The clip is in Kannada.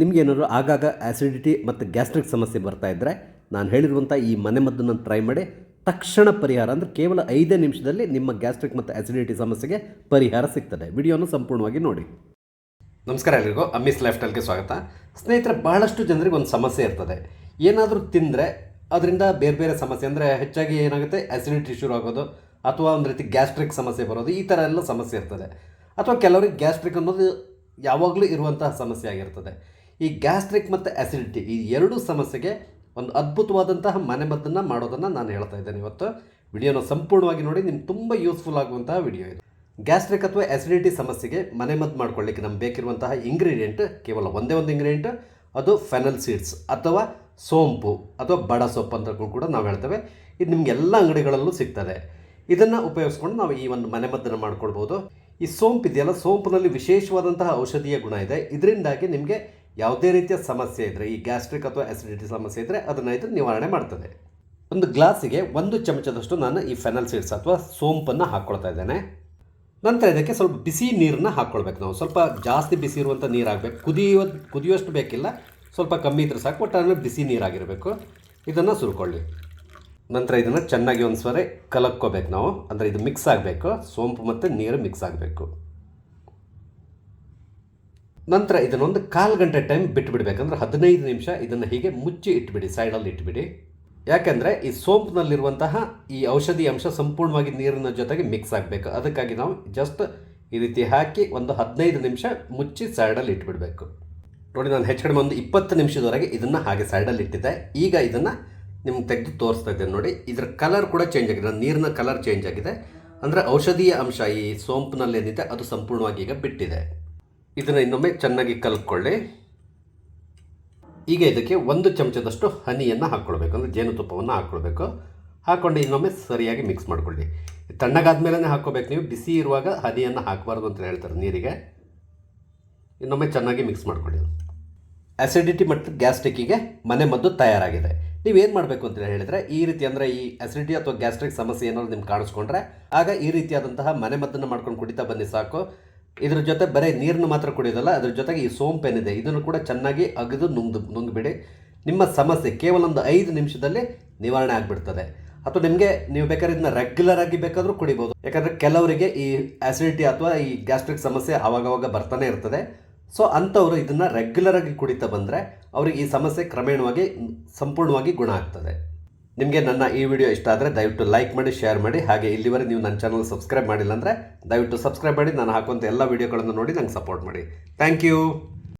ನಿಮಗೇನಾದ್ರು ಆಗಾಗ ಆ್ಯಸಿಡಿಟಿ ಮತ್ತು ಗ್ಯಾಸ್ಟ್ರಿಕ್ ಸಮಸ್ಯೆ ಬರ್ತಾ ಇದ್ದರೆ ನಾನು ಹೇಳಿರುವಂಥ ಈ ಮನೆಮದ್ದನ್ನು ಟ್ರೈ ಮಾಡಿ, ತಕ್ಷಣ ಪರಿಹಾರ ಅಂದರೆ ಕೇವಲ ಐದೇ ನಿಮಿಷದಲ್ಲಿ ನಿಮ್ಮ ಗ್ಯಾಸ್ಟ್ರಿಕ್ ಮತ್ತು ಆ್ಯಸಿಡಿಟಿ ಸಮಸ್ಯೆಗೆ ಪರಿಹಾರ ಸಿಗ್ತದೆ. ವಿಡಿಯೋನ ಸಂಪೂರ್ಣವಾಗಿ ನೋಡಿ. ನಮಸ್ಕಾರ ಎಲ್ರಿಗೂ, ಅಮ್ಮಿಸ್ ಲೈಫ್ ಸ್ಟೈಲ್ಗೆ ಸ್ವಾಗತ. ಸ್ನೇಹಿತರೆ, ಬಹಳಷ್ಟು ಜನರಿಗೆ ಒಂದು ಸಮಸ್ಯೆ ಇರ್ತದೆ. ಏನಾದರೂ ತಿಂದರೆ ಅದರಿಂದ ಬೇರೆ ಬೇರೆ ಸಮಸ್ಯೆ ಅಂದರೆ ಹೆಚ್ಚಾಗಿ ಏನಾಗುತ್ತೆ? ಆ್ಯಸಿಡಿಟಿ ಶುರು ಆಗೋದು ಅಥವಾ ಒಂದು ರೀತಿ ಗ್ಯಾಸ್ಟ್ರಿಕ್ ಸಮಸ್ಯೆ ಬರೋದು, ಈ ಥರ ಎಲ್ಲ ಸಮಸ್ಯೆ ಇರ್ತದೆ. ಅಥವಾ ಕೆಲವರಿಗೆ ಗ್ಯಾಸ್ಟ್ರಿಕ್ ಅನ್ನೋದು ಯಾವಾಗಲೂ ಇರುವಂತಹ ಸಮಸ್ಯೆ ಆಗಿರ್ತದೆ. ಈ ಗ್ಯಾಸ್ಟ್ರಿಕ್ ಮತ್ತು ಆ್ಯಸಿಡಿಟಿ ಈ ಎರಡೂ ಸಮಸ್ಯೆಗೆ ಒಂದು ಅದ್ಭುತವಾದಂತಹ ಮನೆಮದ್ದನ್ನು ಮಾಡೋದನ್ನು ನಾನು ಹೇಳ್ತಾ ಇದ್ದೇನೆ ಇವತ್ತು. ವಿಡಿಯೋನ ಸಂಪೂರ್ಣವಾಗಿ ನೋಡಿ, ನಿಮ್ಗೆ ತುಂಬ ಯೂಸ್ಫುಲ್ ಆಗುವಂತಹ ವಿಡಿಯೋ ಇದು. ಗ್ಯಾಸ್ಟ್ರಿಕ್ ಅಥವಾ ಆ್ಯಸಿಡಿಟಿ ಸಮಸ್ಯೆಗೆ ಮನೆಮದ್ದು ಮಾಡ್ಕೊಳ್ಳಿಕ್ಕೆ ನಮ್ಗೆ ಬೇಕಿರುವಂತಹ ಇಂಗ್ರೀಡಿಯೆಂಟ್ ಕೇವಲ ಒಂದೇ ಒಂದು ಇಂಗ್ರೀಡಿಯೆಂಟ್ ಅದು ಫೆನಲ್ ಸೀಡ್ಸ್ ಅಥವಾ ಸೋಂಪು ಅಥವಾ ಬಡ ಸೊಪ್ಪು ಅಂತ ಕೂಡ ನಾವು ಹೇಳ್ತೇವೆ. ಇದು ನಿಮ್ಗೆ ಎಲ್ಲ ಅಂಗಡಿಗಳಲ್ಲೂ ಸಿಗ್ತದೆ. ಇದನ್ನು ಉಪಯೋಗಿಸ್ಕೊಂಡು ನಾವು ಈ ಒಂದು ಮನೆಮದ್ದನ್ನು ಮಾಡ್ಕೊಳ್ಬೋದು. ಈ ಸೋಂಪು ಇದೆಯಲ್ಲ ಸೋಂಪಿನಲ್ಲಿ ವಿಶೇಷವಾದಂತಹ ಔಷಧೀಯ ಗುಣ ಇದೆ. ಇದರಿಂದಾಗಿ ನಿಮಗೆ ಯಾವುದೇ ರೀತಿಯ ಸಮಸ್ಯೆ ಇದ್ದರೆ ಈ ಗ್ಯಾಸ್ಟ್ರಿಕ್ ಅಥವಾ ಆ್ಯಸಿಡಿಟಿ ಸಮಸ್ಯೆ ಇದ್ದರೆ ಅದನ್ನು ಇದು ನಿವಾರಣೆ ಮಾಡ್ತದೆ. ಒಂದು ಗ್ಲಾಸಿಗೆ ಒಂದು ಚಮಚದಷ್ಟು ನಾನು ಈ ಫೆನಲ್ ಸೀಡ್ಸ್ ಅಥವಾ ಸೋಂಪನ್ನು ಹಾಕ್ಕೊಳ್ತಾ ಇದ್ದೇನೆ. ನಂತರ ಇದಕ್ಕೆ ಸ್ವಲ್ಪ ಬಿಸಿ ನೀರನ್ನ ಹಾಕ್ಕೊಳ್ಬೇಕು ನಾವು. ಸ್ವಲ್ಪ ಜಾಸ್ತಿ ಬಿಸಿ ಇರುವಂಥ ನೀರು ಆಗಬೇಕು ಕುದಿಯುವ, ಕುದಿಯುವಷ್ಟು ಬೇಕಿಲ್ಲ. ಸ್ವಲ್ಪ ಕಮ್ಮಿ ಇದ್ರೆ ಸಾಕು, ಒಟ್ಟಾರೆ ಬಿಸಿ ನೀರಾಗಿರಬೇಕು. ಇದನ್ನು ಸುರ್ಕೊಳ್ಳಿ. ನಂತರ ಇದನ್ನು ಚೆನ್ನಾಗಿ ಒಂದು ಸಾರಿ ಕಲಕ್ಕೋಬೇಕು ನಾವು. ಅಂದರೆ ಇದು ಮಿಕ್ಸ್ ಆಗಬೇಕು. ಸೋಂಪು ಮತ್ತು ನೀರು ಮಿಕ್ಸ್ ಆಗಬೇಕು. ನಂತರ ಇದನ್ನೊಂದು ಕಾಲು ಗಂಟೆ ಟೈಮ್ ಬಿಟ್ಟುಬಿಡ್ಬೇಕಂದ್ರೆ ಹದಿನೈದು ನಿಮಿಷ ಇದನ್ನು ಹೀಗೆ ಮುಚ್ಚಿ ಇಟ್ಬಿಡಿ ಸೈಡಲ್ಲಿ ಇಟ್ಬಿಡಿ. ಯಾಕೆಂದರೆ ಈ ಸೋಂಪಿನಲ್ಲಿರುವಂತಹ ಈ ಔಷಧಿ ಅಂಶ ಸಂಪೂರ್ಣವಾಗಿ ನೀರಿನ ಜೊತೆಗೆ ಮಿಕ್ಸ್ ಆಗಬೇಕು. ಅದಕ್ಕಾಗಿ ನಾವು ಜಸ್ಟ್ ಈ ರೀತಿ ಹಾಕಿ ಒಂದು ಹದಿನೈದು ನಿಮಿಷ ಮುಚ್ಚಿ ಸೈಡಲ್ಲಿ ಇಟ್ಬಿಡಬೇಕು. ನೋಡಿ, ನಾನು ಹೆಚ್ಚು ಕಡಿಮೆ ಒಂದು ಇಪ್ಪತ್ತು ನಿಮಿಷದವರೆಗೆ ಇದನ್ನು ಹಾಗೆ ಸೈಡಲ್ಲಿ ಇಟ್ಟಿದ್ದೆ. ಈಗ ಇದನ್ನು ನಿಮ್ಗೆ ತೆಗೆದು ತೋರಿಸ್ತಾ ಇದ್ದೇನೆ ನೋಡಿ. ಇದರ ಕಲರ್ ಕೂಡ ಚೇಂಜ್ ಆಗಿದೆ. ನೀರಿನ ಕಲರ್ ಚೇಂಜ್ ಆಗಿದೆ. ಅಂದರೆ ಔಷಧೀಯ ಅಂಶ ಈ ಸೋಂಪಿನಲ್ಲಿ ಏನಿದೆ, ಅದು ಸಂಪೂರ್ಣವಾಗಿ ಈಗ ಬಿಟ್ಟಿದೆ. ಇದನ್ನು ಇನ್ನೊಮ್ಮೆ ಚೆನ್ನಾಗಿ ಕಲ್ಕೊಳ್ಳಿ ಈಗ ಇದಕ್ಕೆ ಒಂದು ಚಮಚದಷ್ಟು ಹನಿಯನ್ನು ಹಾಕ್ಕೊಳ್ಬೇಕು. ಅಂದರೆ ಜೇನುತುಪ್ಪವನ್ನು ಹಾಕ್ಕೊಳ್ಬೇಕು. ಹಾಕ್ಕೊಂಡು ಇನ್ನೊಮ್ಮೆ ಸರಿಯಾಗಿ ಮಿಕ್ಸ್ ಮಾಡ್ಕೊಳ್ಳಿ. ತಣ್ಣಗಾದ ಮೇಲೇ ಹಾಕ್ಕೋಬೇಕು ನೀವು. ಬಿಸಿ ಇರುವಾಗ ಹನಿಯನ್ನು ಹಾಕಬಾರ್ದು ಅಂತ ಹೇಳ್ತಾರೆ ನೀರಿಗೆ. ಇನ್ನೊಮ್ಮೆ ಚೆನ್ನಾಗಿ ಮಿಕ್ಸ್ ಮಾಡ್ಕೊಳ್ಳಿ. ಆ್ಯಸಿಡಿಟಿ ಮತ್ತು ಗ್ಯಾಸ್ಟ್ರಿಕ್ಕಿಗೆ ಮನೆ ಮದ್ದು ತಯಾರಾಗಿದೆ. ನೀವೇನು ಮಾಡಬೇಕು ಅಂತ ಹೇಳಿದರೆ, ಈ ರೀತಿ ಅಂದರೆ ಈ ಅಸಿಡಿಟಿ ಅಥವಾ ಗ್ಯಾಸ್ಟ್ರಿಕ್ ಸಮಸ್ಯೆ ಏನಾದರೂ ನಿಮ್ಗೆ ಕಾಣಿಸ್ಕೊಂಡ್ರೆ, ಆಗ ಈ ರೀತಿಯಾದಂತಹ ಮನೆ ಮದ್ದನ್ನು ಮಾಡ್ಕೊಂಡು ಕುಡಿತಾ ಬನ್ನಿ ಸಾಕು. ಇದ್ರ ಜೊತೆ ಬರೀ ನೀರನ್ನು ಮಾತ್ರ ಕುಡಿಯೋದಲ್ಲ, ಅದ್ರ ಜೊತೆಗೆ ಈ ಸೋಂಪು ಏನಿದೆ ಇದನ್ನು ಕೂಡ ಚೆನ್ನಾಗಿ ಅಗೆದು ನುಂಗ್ದು, ನುಂಗ್ಬಿಡಿ. ನಿಮ್ಮ ಸಮಸ್ಯೆ ಕೇವಲ ಒಂದು ಐದು ನಿಮಿಷದಲ್ಲಿ ನಿವಾರಣೆ ಆಗಿಬಿಡ್ತದೆ. ಅಥವಾ ನಿಮಗೆ ನೀವು ಬೇಕಾದ್ರೆ ಇದನ್ನ ರೆಗ್ಯುಲರ್ ಆಗಿ ಬೇಕಾದರೂ ಕುಡಿಬೋದು. ಯಾಕಂದರೆ ಕೆಲವರಿಗೆ ಈ ಆಸಿಡಿಟಿ ಅಥವಾ ಈ ಗ್ಯಾಸ್ಟ್ರಿಕ್ ಸಮಸ್ಯೆ ಆವಾಗವಾಗ ಬರ್ತಾನೆ ಇರ್ತದೆ. ಸೊ ಅಂಥವರು ಇದನ್ನು ರೆಗ್ಯುಲರ್ ಆಗಿ ಕುಡಿತಾ ಬಂದರೆ ಅವರಿಗೆ ಈ ಸಮಸ್ಯೆ ಕ್ರಮೇಣವಾಗಿ ಸಂಪೂರ್ಣವಾಗಿ ಗುಣ ಆಗ್ತದೆ. ನಿಮಗೆ ನನ್ನ ಈ ವಿಡಿಯೋ ಇಷ್ಟ ಆದರೆ ದಯವಿಟ್ಟು ಲೈಕ್ ಮಾಡಿ, ಶೇರ್ ಮಾಡಿ, ಹಾಗೆ ಇಲ್ಲಿವರೆಗೆ ನೀವು ನನ್ನ ಚಾನಲ್ ಸಬ್ಸ್ಕ್ರೈಬ್ ಮಾಡಿಲ್ಲ ಅಂದರೆ ದಯವಿಟ್ಟು ಸಬ್ಸ್ಕ್ರೈಬ್ ಮಾಡಿ, ನಾನು ಹಾಕುವಂಥ ಎಲ್ಲ ವೀಡಿಯೋಗಳನ್ನು ನೋಡಿ ನಂಗೆ ಸಪೋರ್ಟ್ ಮಾಡಿ. Thank you